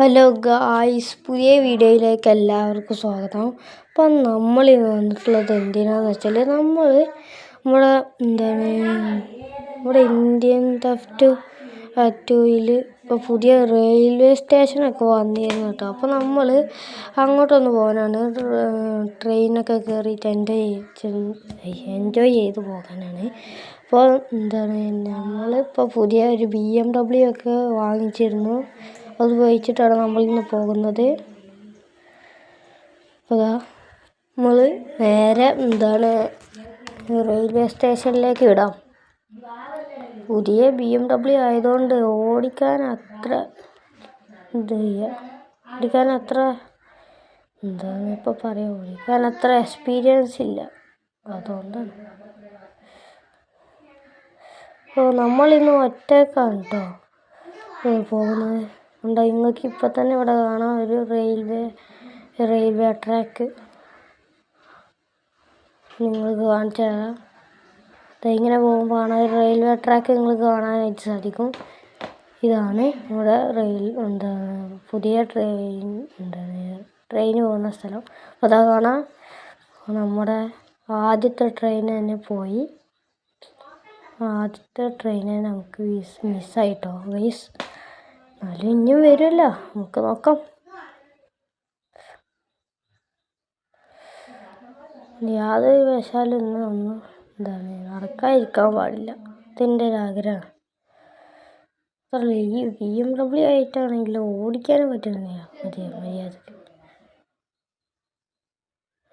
Hello guys പുതിയ വീഡിയോയിലേക്ക് എല്ലാവർക്കും സ്വാഗതം. അപ്പം നമ്മൾ ഇന്ന് വന്നിട്ടുള്ളത് എന്തിനാന്ന് വെച്ചാൽ നമ്മൾ നമ്മുടെ എന്താണ് നമ്മുടെ ഇന്ത്യൻ തഫ്റ്റ് ടൂയിൽ ഇപ്പോൾ പുതിയ റെയിൽവേ സ്റ്റേഷനൊക്കെ വന്നിരുന്നു കേട്ടോ. അപ്പോൾ നമ്മൾ അങ്ങോട്ടൊന്ന് പോകാനാണ്. ട്രെയിനൊക്കെ കയറിയിട്ട് എൻജോയ് എൻജോയ് ചെയ്ത് പോകാനാണ്. അപ്പോൾ എന്താണ് നമ്മളിപ്പോൾ പുതിയ ഒരു ബി എം ഡബ്ല്യു ഒക്കെ വാങ്ങിച്ചിരുന്നു. അത് ഉപയോഗിച്ചിട്ടാണ് നമ്മൾ ഇന്ന് പോകുന്നത്. അതാ നമ്മൾ നേരെ എന്താണ് റെയിൽവേ സ്റ്റേഷനിലേക്ക് ഇടാം പുതിയ ബി എം ഡബ്ല്യു ആയതുകൊണ്ട് ഓടിക്കാൻ അത്ര ഇത് ഓടിക്കാൻ അത്ര എന്താണ് ഇപ്പോൾ പറയുക ഓടിക്കാൻ അത്ര എക്സ്പീരിയൻസ് ഇല്ല. അതുകൊണ്ടാണ്. ഓ നമ്മളിന്ന് ഒറ്റക്കാണ് കേട്ടോ പോകുന്നത്. ഉണ്ട്? നിങ്ങൾക്ക് ഇപ്പം തന്നെ ഇവിടെ കാണാം ഒരു റെയിൽവേ റെയിൽവേ ട്രാക്ക്. നിങ്ങൾക്ക് കാണിച്ചു തരാം. ഇങ്ങനെ പോകുമ്പോൾ കാണാൻ റെയിൽവേ ട്രാക്ക് നിങ്ങൾക്ക് കാണാനായിട്ട് സാധിക്കും. ഇതാണ് ഇവിടെ റെയിൽ എന്താണ് പുതിയ ട്രെയിൻ എന്താണ് ട്രെയിൻ പോകുന്ന സ്ഥലം. അതാ കാണാം. നമ്മുടെ ആദ്യത്തെ ട്രെയിൻ തന്നെ പോയി. ആദ്യത്തെ ട്രെയിനെ നമുക്ക് മിസ് മിസ്സായിട്ടോ ഗൈസ് എന്നാലും ഇനിയും വരുമല്ലോ നമുക്ക് നോക്കാം. യാതൊരു വശാലും ഇന്ന് ഒന്നും എന്താണ് നടക്കാതിരിക്കാൻ പാടില്ല. ഇതെന്റെ ഒരാഗ്രഹമാണ് ഈ ബി എം ഡബ്ല്യു ആയിട്ടാണെങ്കിൽ ഓടിക്കാനും പറ്റുന്നില്ല മതി മര്യാദയ്ക്ക്.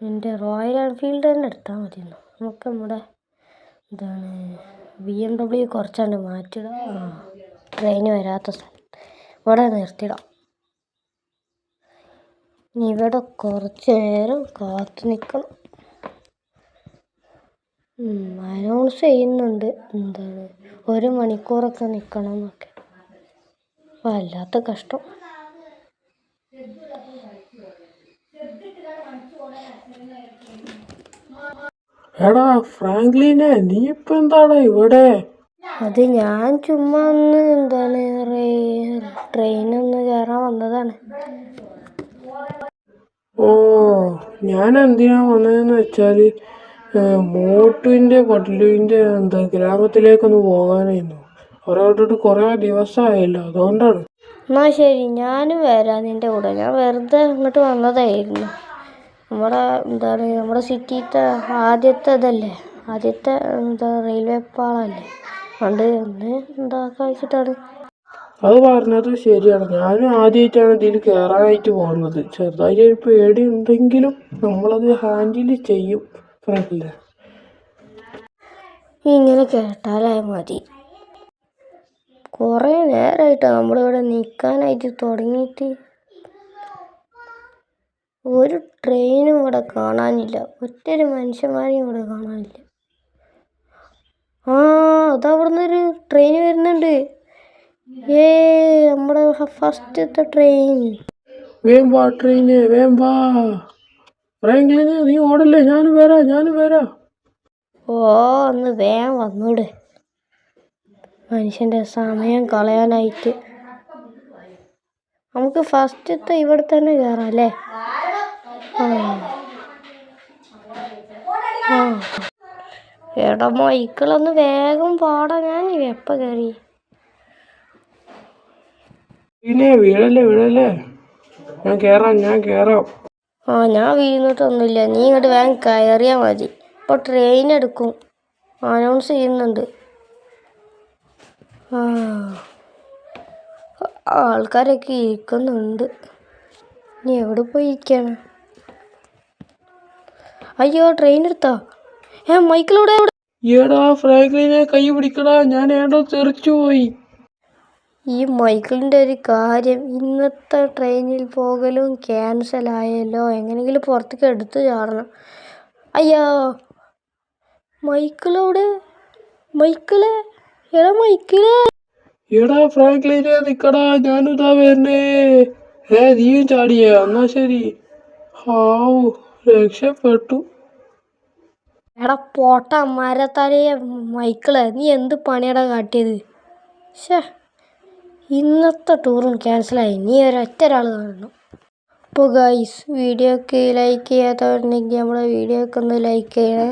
എന്റെ റോയൽ എൻഫീൽഡ് തന്നെ എടുത്താൽ മതിയെന്നു? നമുക്ക് നമ്മുടെ എന്താണ് ബി എം ഡബ്ല്യു കുറച്ചാണ്ട് മാറ്റിയിടാം. ആ ട്രെയിൻ വരാത്ത സ്ഥലം ഇവിടെ നിർത്തിയിടാം. ഇനി ഇവിടെ കുറച്ച് നേരം കാത്തു നിൽക്കണം. അനൗൺസ് ചെയ്യുന്നുണ്ട്. എന്താണ്? ഒരു മണിക്കൂറൊക്കെ നിൽക്കണം എന്നൊക്കെ വല്ലാത്ത കഷ്ടം. എടാ ഫ്രാങ്ക്ലിനെ നീ ഇപ്പൊ എന്താടാ ഇവിടെ? അത് ഞാൻ ചുമ്മാ ഒന്ന് എന്താണ് ട്രെയിനൊന്ന് കയറാൻ വന്നതാണ്. ഓ ഞാൻ എന്തിനാ വന്നതെന്ന് വെച്ചാൽ മോട്ടുവിന്റെ പട്ലുവിന്റെ എന്താ ഗ്രാമത്തിലേക്കൊന്ന് പോകാനായിരുന്നു. അവരോട്ടിട്ട് കുറേ ദിവസമായല്ലോ അതുകൊണ്ടാണ്. എന്നാ ശരി ഞാനും വരാം നിന്റെ കൂടെ. ഞാൻ വെറുതെ അങ്ങോട്ട് വന്നതായിരുന്നു. നമ്മുടെ എന്താണ് നമ്മുടെ സിറ്റിത്തെ ആദ്യത്തെ ഇതല്ലേ? ആദ്യത്തെ എന്താ റെയിൽവേ പാളമല്ലേ അതുകൊണ്ട് എന്താക്കാൻ വെച്ചിട്ടാണ് അത് പറഞ്ഞത് ശരിയാണ്. ഞാനും ആദ്യമായിട്ടാണ് ഇതിൽ കയറാനായിട്ട് പോകുന്നത്. ചെറുതായിട്ട് ഒരു പേടി ഉണ്ടെങ്കിലും നമ്മളത് ഹാൻഡിൽ ചെയ്യും. ഫ്രണ്ടിൽ. ഇങ്ങനെ കേട്ടാലായ മതി. കുറേ നേരമായിട്ടാണ് നമ്മളിവിടെ നിൽക്കാനായിട്ട് തുടങ്ങിയിട്ട്. ഒരു ട്രെയിനും ഇവിടെ കാണാനില്ല. ഒറ്റൊരു മനുഷ്യന്മാരെയും ഇവിടെ കാണാനില്ല. ആ അതാ അവിടുന്ന് ഒരു ട്രെയിൻ വരുന്നുണ്ട്. ഏ നമ്മുടെ ഫസ്റ്റത്തെ ട്രെയിൻ വേം വാ ട്രെയിന് വേം വാ. ഫ്രാങ്ക്ലിന് നീ ഓടല്ലേ? ഞാനും വരാം ഞാനും വരാം. ഓ ഒന്ന് വേഗം വന്നൂടെ. മനുഷ്യന്റെ സമയം കളയാനായിട്ട്. നമുക്ക് ഫസ്റ്റത്തെ ഇവിടെ തന്നെ കയറാം അല്ലേ? ആ. ആ. എടാ മൈക്കിളൊന്ന് വേഗം പാടാ. ഞാൻ എപ്പ കയറി പിന്നെ വീഴല്ലേ വീഴല്ലേ? ഞാൻ കേറാം ഞാൻ കേറാം. ആ ഞാൻ വീണിട്ടൊന്നുമില്ല. നീ ഇങ്ങോട്ട് വേഗം കയറിയാൽ മതി. ഇപ്പോൾ ട്രെയിൻ എടുക്കും. അനൗൺസ് ചെയ്യുന്നുണ്ട്. ആൾക്കാരൊക്കെ ഇരിക്കുന്നുണ്ട്. നീ എവിടെ പോയി ഇരിക്കാണ്? അയ്യോ ട്രെയിൻ എടുത്താ? ഏ മൈക്കിളൂടെ ഏടാ ഫ്രാങ്ക്ലിനെ കൈ പിടിക്കടാ. ഞാൻ ഏടോ തെറിച്ചു പോയി. ഈ മൈക്കിളിന്റെ ഒരു കാര്യം ഇന്നത്തെ ട്രെയിനിൽ പോകലും ക്യാൻസൽ ആയല്ലോ എങ്ങനെയെങ്കിലും പുറത്തേക്ക് എടുത്തു ചാടണം. അയ്യോ മൈക്കിളോട്? മൈക്കിളെ? എടാ മൈക്കിളെ. എടാ ഫ്രാങ്ക്ലിനെ നിക്കടാ. ഞാനിതാ വരണേ. ഏ നീയും ചാടിയേ. എന്നാ ശരി. ഹാവു രക്ഷപ്പെട്ടു. എടാ പോട്ട മരത്തലയെ മൈക്കിളെ. നീ എന്ത് പണിയടാ കാട്ടിയത്? ഷേ ഇന്നത്തെ ടൂറും ക്യാൻസലായി. നീ ഒരൊറ്റ ഒരാൾ കാണണം. അപ്പോൾ ഗൈസ് വീഡിയോക്ക് ലൈക്ക് ചെയ്യാത്തവരുണ്ടെങ്കിൽ നമ്മളെ വീഡിയോക്ക് ഒന്ന് ലൈക്ക് ചെയ്യണേ.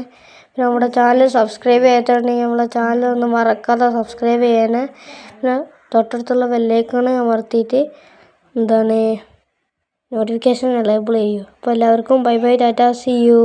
പിന്നെ നമ്മുടെ ചാനൽ സബ്സ്ക്രൈബ് ചെയ്യാത്തവരുണ്ടെങ്കിൽ നമ്മുടെ ചാനൽ ഒന്ന് മറക്കാതെ സബ്സ്ക്രൈബ് ചെയ്യണേ. പിന്നെ തൊട്ടടുത്തുള്ള ബെല്ലേക്കാണ് അമർത്തിയിട്ട് എന്താണ് നോട്ടിഫിക്കേഷൻ എനേബിൾ ചെയ്യൂ. അപ്പോൾ എല്ലാവർക്കും bye bye tata see you